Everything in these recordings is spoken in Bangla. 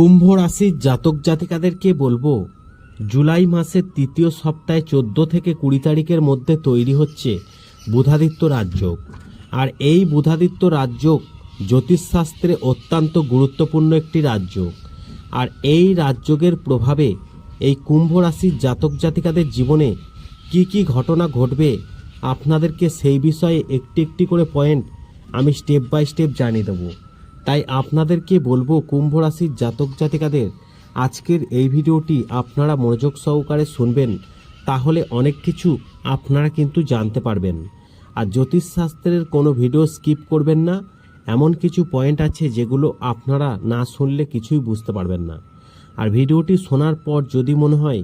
কুম্ভ রাশির জাতক জাতিকাদেরকে বলব, জুলাই মাসের তৃতীয় সপ্তাহে চোদ্দ থেকে কুড়ি তারিখের মধ্যে তৈরি হচ্ছে বুধাদিত্য রাজযোগ। আর এই বুধাদিত্য রাজযোগ জ্যোতিষশাস্ত্রে অত্যন্ত গুরুত্বপূর্ণ একটি রাজযোগ। আর এই রাজযোগের প্রভাবে এই কুম্ভ রাশির জাতক জাতিকাদের জীবনে কি কি ঘটনা ঘটবে, আপনাদেরকে সেই বিষয়ে একটি একটি করে পয়েন্ট আমি স্টেপ বাই স্টেপ জানিয়ে দেবো। তাই আপনাদেরকে বলব কুম্ভ রাশির জাতক জাতিকাদের, আজকের এই ভিডিওটি আপনারা মনোযোগ সহকারে শুনবেন, তাহলে অনেক কিছু আপনারা কিন্তু জানতে পারবেন। আর জ্যোতিষশাস্ত্রের কোনো ভিডিও স্কিপ করবেন না, এমন কিছু পয়েন্ট আছে যেগুলো আপনারা না শুনলে কিছুই বুঝতে পারবেন না। আর ভিডিওটি শোনার পর যদি মনে হয়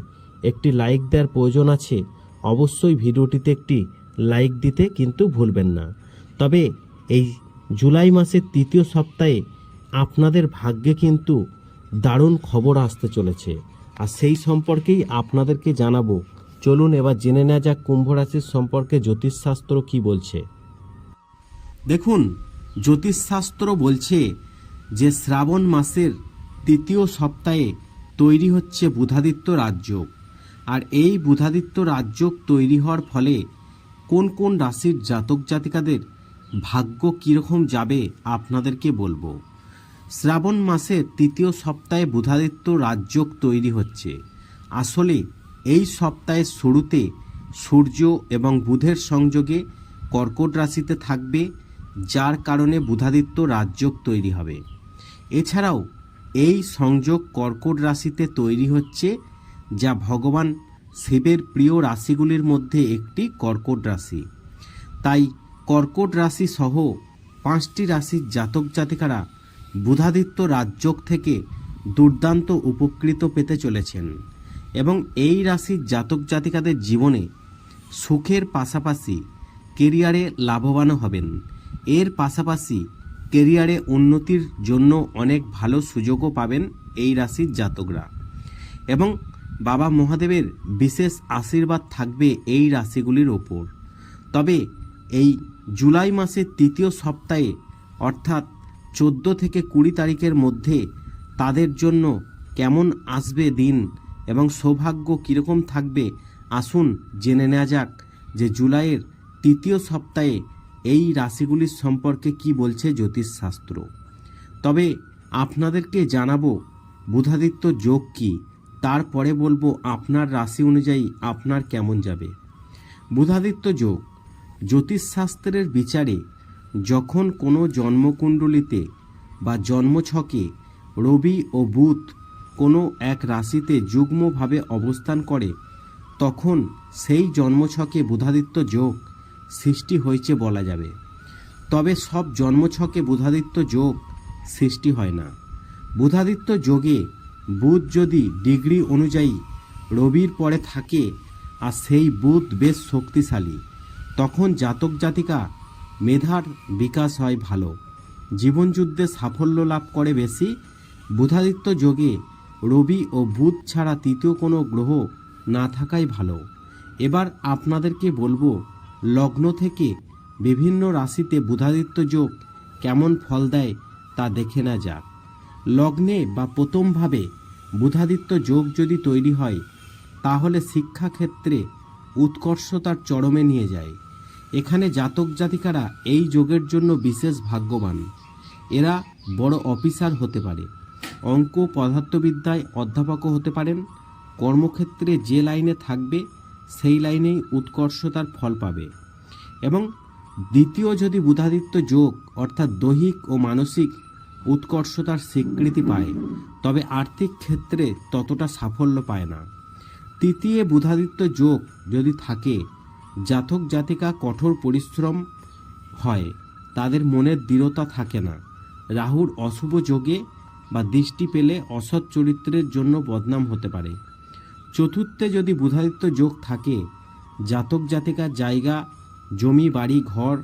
একটি লাইক দেওয়ার প্রয়োজন আছে, অবশ্যই ভিডিওটিতে একটি লাইক দিতে কিন্তু ভুলবেন না। তবে এই জুলাই মাসের তৃতীয় সপ্তাহে আপনাদের ভাগ্যে কিন্তু দারুণ খবর আসতে চলেছে। আর সেই সম্পর্কেই আপনাদেরকে জানাব। চলুন এবার জেনে নেওয়া যাক কুম্ভ রাশির সম্পর্কে জ্যোতিষশাস্ত্র কি বলছে। দেখুন, জ্যোতিষশাস্ত্র বলছে যে শ্রাবণ মাসের তৃতীয় সপ্তাহে তৈরি হচ্ছে বুধাদিত্য রাজযোগ আর এই বুধাদিত্য রাজযোগ তৈরি হওয়ার ফলে কোন কোন রাশির জাতক জাতিকাদের ভাগ্য কীরকম যাবে আপনাদেরকে বলব। শ্রাবণ মাসের তৃতীয় সপ্তাহে বুধাদিত্য রাজযোগ তৈরি হচ্ছে। আসলে এই সপ্তাহের শুরুতে সূর্য এবং বুধের সংযোগে কর্কট রাশিতে থাকবে, যার কারণে বুধাদিত্য রাজযোগ তৈরি হবে। এছাড়াও এই সংযোগ কর্কট রাশিতে তৈরি হচ্ছে, যা ভগবান শিবের প্রিয় রাশিগুলির মধ্যে একটি কর্কট রাশি। তাই কর্কট রাশি সহ পাঁচটি রাশির জাতক জাতিকারা বুধাদিত্য রাজযোগ থেকে দুর্দান্ত উপকৃত পেতে চলেছেন এবং এই রাশির জাতক জাতিকাদের জীবনে সুখের পাশাপাশি কেরিয়ারে লাভবানও হবেন। এর পাশাপাশি কেরিয়ারে উন্নতির জন্য অনেক ভালো সুযোগও পাবেন এই রাশির জাতকরা। এবং বাবা মহাদেবের বিশেষ আশীর্বাদ থাকবে এই রাশিগুলির ওপর। তবে এই জুলাই মাসের তৃতীয় সপ্তাহে, অর্থাৎ চোদ্দ থেকে কুড়ি তারিখের মধ্যে তাদের জন্য কেমন আসবে দিন এবং সৌভাগ্য কীরকম থাকবে, আসুন জেনে নেওয়া যাক যে জুলাইয়ের তৃতীয় সপ্তাহে এই রাশিগুলির সম্পর্কে কি বলছে জ্যোতিষশাস্ত্র। তবে আপনাদেরকে জানাব, বুধাদিত্য যোগ কি তারপরে বলব আপনার রাশি অনুযায়ী আপনার কেমন যাবে। বুধাদিত্য যোগ জ্যোতিষশাস্ত্রের বিচারে যখন কোনো জন্মকুণ্ডলিতে বা জন্মছকে রবি ও বুধ কোনো এক রাশিতে যুগ্মভাবে অবস্থান করে, তখন সেই জন্মছকে বুধাদিত্য যোগ সৃষ্টি হয়েছে বলা যাবে। তবে সব জন্মছকে বুধাদিত্য যোগ সৃষ্টি হয় না। বুধাদিত্য যোগে বুধ যদি ডিগ্রি অনুযায়ী রবির পরে থাকে, আর সেই বুধ বেশ শক্তিশালী। তখন জাতক জাতিকা মেধার বিকাশ হয় ভালো। জীবনযুদ্ধে সাফল্য লাভ করে বেশি। বুধাদিত্য যোগে রবি ও বুধ ছাড়া তৃতীয় কোনো গ্রহ না থাকাই ভালো। এবার আপনাদেরকে বলব, লগ্ন থেকে বিভিন্ন রাশিতে বুধাদিত্য যোগ কেমন ফল দেয় তা দেখে না যাক। লগ্নে বা প্রথমভাবে বুধাদিত্য যোগ যদি তৈরি হয়, তাহলে শিক্ষাক্ষেত্রে উৎকর্ষতার চরমে নিয়ে যায়। এখানে জাতক জাতিকারা এই যোগের জন্য বিশেষ ভাগ্যবান। এরা বড় অফিসার হতে পারে, অঙ্ক পদার্থবিদ্যায় অধ্যাপকও হতে পারেন, কর্মক্ষেত্রে যে লাইনে থাকবে, সেই লাইনেই উৎকর্ষতার ফল পাবে। এবং দ্বিতীয় যদি বুধাদিত্য যোগ, অর্থাৎ দৈহিক ও মানসিক, উৎকর্ষতার স্বীকৃতি পায়, তবে আর্থিক ক্ষেত্রে ততটা সাফল্য পায় না। তৃতীয় বুধাদিত্য যোগ যদি থাকে জাতক জাতিকা কঠোর পরিশ্রম হয়, তাদের মনের দৃঢ়তা থাকে না। রাহুর অশুভ যোগে বা দৃষ্টি পেলে অসৎ চরিত্রের জন্য বদনাম হতে পারে। চতুর্থে যদি বুধাদিত্য যোগ থাকে, জাতক জাতিকার জায়গা, জমি, বাড়ি, ঘর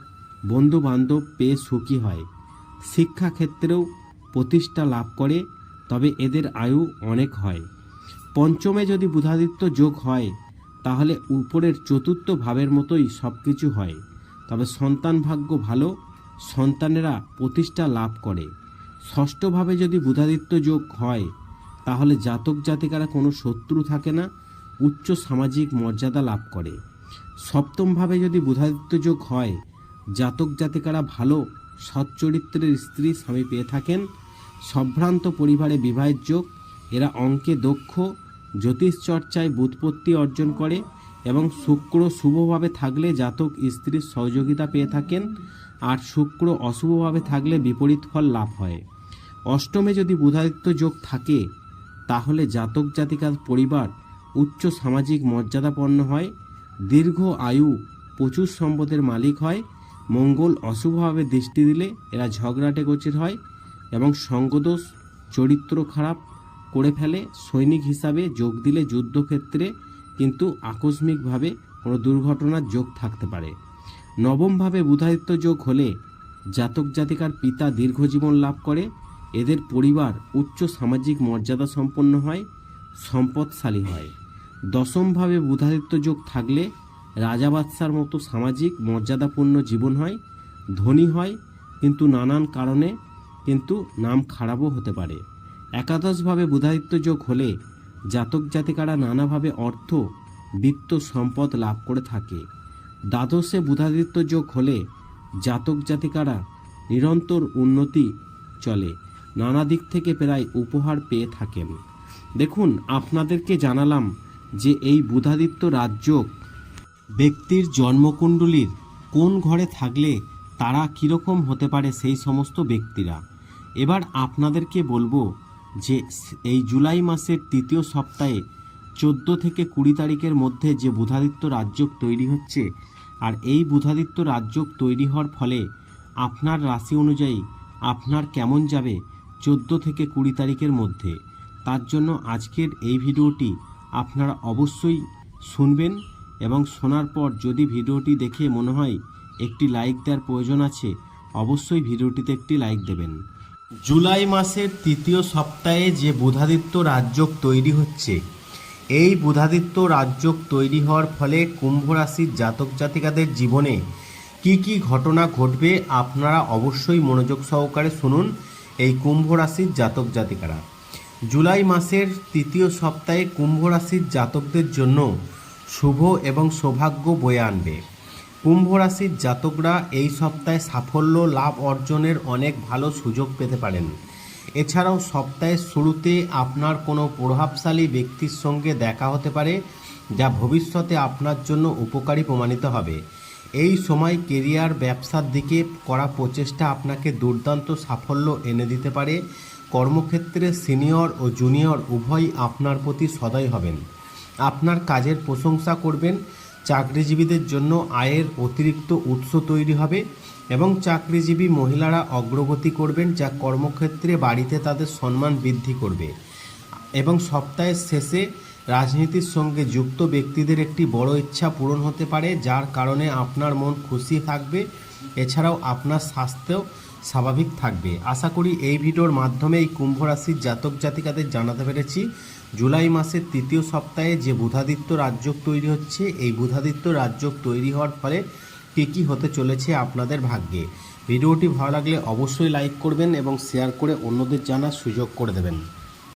বন্ধু বান্ধব পেয়ে সুখী হয়। শিক্ষাক্ষেত্রেও প্রতিষ্ঠা লাভ করে, তবে এদের আয়ু অনেক হয়। পঞ্চমে যদি বুধাদিত্য যোগ হয় তাহলে উপরের চতুর্থ ভাবের মতোই সব কিছু হয়। তবে সন্তান ভাগ্য ভালো, সন্তানেরা প্রতিষ্ঠা লাভ করে। ষষ্ঠভাবে যদি বুধাদিত্য যোগ হয়, তাহলে জাতক জাতিকারা কোনো শত্রু থাকে না, উচ্চ সামাজিক মর্যাদা লাভ করে। সপ্তমভাবে যদি বুধাদিত্য যোগ হয়, জাতক জাতিকারা ভালো সচ্চরিত্রের স্ত্রী স্বামী পেয়ে থাকেন। সম্ভ্রান্ত পরিবারে বিবাহের যোগ, এরা অঙ্কে দক্ষ জ্যোতিষ চর্চায় বুৎপত্তি অর্জন করে এবং শুক্র শুভভাবে থাকলে জাতক স্ত্রীর সহযোগিতা পেয়ে থাকেন আর শুক্র অশুভভাবে থাকলে বিপরীত ফল লাভ হয়। অষ্টমে যদি বুধাদিত্য যোগ থাকে, তাহলে জাতক জাতিকার পরিবার উচ্চ সামাজিক মর্যাদাপন্ন হয়, দীর্ঘ আয়ু, প্রচুর সম্পদের মালিক হয়, মঙ্গল অশুভভাবে দৃষ্টি দিলে এরা ঝগড়াটে গোচর হয় এবং সঙ্গদোষ, চরিত্র খারাপ করে ফেলে, সৈনিক হিসাবে যোগ দিলে যুদ্ধক্ষেত্রে কিন্তু আকস্মিকভাবে কোনো দুর্ঘটনার যোগ থাকতে পারে। নবমভাবে বুধাদিত্য যোগ হলে জাতক জাতিকার পিতা দীর্ঘজীবন লাভ করে, এদের পরিবার উচ্চ সামাজিক মর্যাদা সম্পন্ন হয়, সম্পদশালী হয়। দশমভাবে বুধাদিত্য যোগ থাকলে রাজা বাদশার মতো সামাজিক মর্যাদাপূর্ণ জীবন হয়, ধনী হয়, কিন্তু নানান কারণে কিন্তু নাম খারাপও হতে পারে। একাদশভাবে বুধাদিত্য যোগ হলে জাতক জাতিকারা নানাভাবে অর্থ, বিত্ত সম্পদ লাভ করে থাকে। দ্বাদশে বুধাদিত্য যোগ হলে জাতক জাতিকারা নিরন্তর উন্নতি চলে, নানা দিক থেকে প্রায় উপহার পেয়ে থাকেন। দেখুন, আপনাদেরকে জানালাম যে এই বুধাদিত্য রাজযোগ ব্যক্তির জন্মকুণ্ডলীর কোন ঘরে থাকলে তারা কীরকম হতে পারে সেই সমস্ত ব্যক্তিরা। এবার আপনাদেরকে বলব যে এই জুলাই মাসের তৃতীয় সপ্তাহে চোদ্দ থেকে কুড়ি তারিখের মধ্যে যে বুধাদিত্য রাজযোগ তৈরি হচ্ছে আর এই বুধাদিত্য রাজযোগ তৈরি হওয়ার ফলে আপনার রাশি অনুযায়ী আপনার কেমন যাবে চোদ্দ থেকে কুড়ি তারিখের মধ্যে? তার জন্য আজকের এই ভিডিওটি আপনারা অবশ্যই শুনবেন এবং শোনার পর যদি ভিডিওটি দেখে মনে হয় একটি লাইক দেওয়ার প্রয়োজন আছে, অবশ্যই ভিডিওটিতে একটি লাইক দেবেন। জুলাই মাসের তৃতীয় সপ্তাহে যে বুধাদিত্য রাজযোগ তৈরি হচ্ছে, এই বুধাদিত্য রাজযোগ তৈরি হওয়ার ফলে কুম্ভ রাশির জাতক জাতিকাদের জীবনে কি কি ঘটনা ঘটবে আপনারা অবশ্যই মনোযোগ সহকারে শুনুন এই কুম্ভ রাশির জাতক জাতিকারা। জুলাই মাসের তৃতীয় সপ্তাহে কুম্ভ রাশির জাতকদের জন্য শুভ এবং সৌভাগ্য বয়ে আনবে। কুম্ভ রাশির জাতকরা এই সপ্তাহে সাফল্য, লাভ অর্জনের অনেক ভালো সুযোগ পেতে পারেন। এছাড়াও সপ্তাহের শুরুতে আপনার কোনো প্রভাবশালী ব্যক্তির সঙ্গে দেখা হতে পারে, যা ভবিষ্যতে আপনার জন্য উপকারী প্রমাণিত হবে। এই সময় কেরিয়ার ব্যবসার দিকে করা প্রচেষ্টা আপনাকে দুর্দান্ত সাফল্য এনে দিতে পারে। কর্মক্ষেত্রে সিনিয়র ও জুনিয়র উভয়ই আপনার প্রতি সদয় হবেন। আপনার কাজের প্রশংসা করবেন চাকরিজীবীদের জন্য আয়ের অতিরিক্ত উৎস তৈরি হবে এবং চাকরিজীবী মহিলারা অগ্রগতি করবেন যা কর্মক্ষেত্রে বাড়িতে তাদের সম্মান বৃদ্ধি করবে। এবং সপ্তাহের শেষে রাজনীতির সঙ্গে যুক্ত ব্যক্তিদের একটি বড় ইচ্ছা পূরণ হতে পারে, যার কারণে আপনার মন খুশি থাকবে। এছাড়াও আপনার স্বাস্থ্যও স্বাভাবিক থাকবে। আশা করি এই ভিডিওর মাধ্যমে এই কুম্ভ রাশির জাতক জাতিকাদের জানাতে পেরেছি। জুলাই মাসের তৃতীয় সপ্তাহে যে বুধাদিত্য রাজযোগ তৈরি হচ্ছে, এই বুধাদিত্য রাজযোগ তৈরি হওয়ার ফলে কী কী হতে চলেছে আপনাদের ভাগ্যে। ভিডিওটি ভালো লাগলে অবশ্যই লাইক করবেন এবং শেয়ার করে অন্যদের জানার সুযোগ করে দেবেন।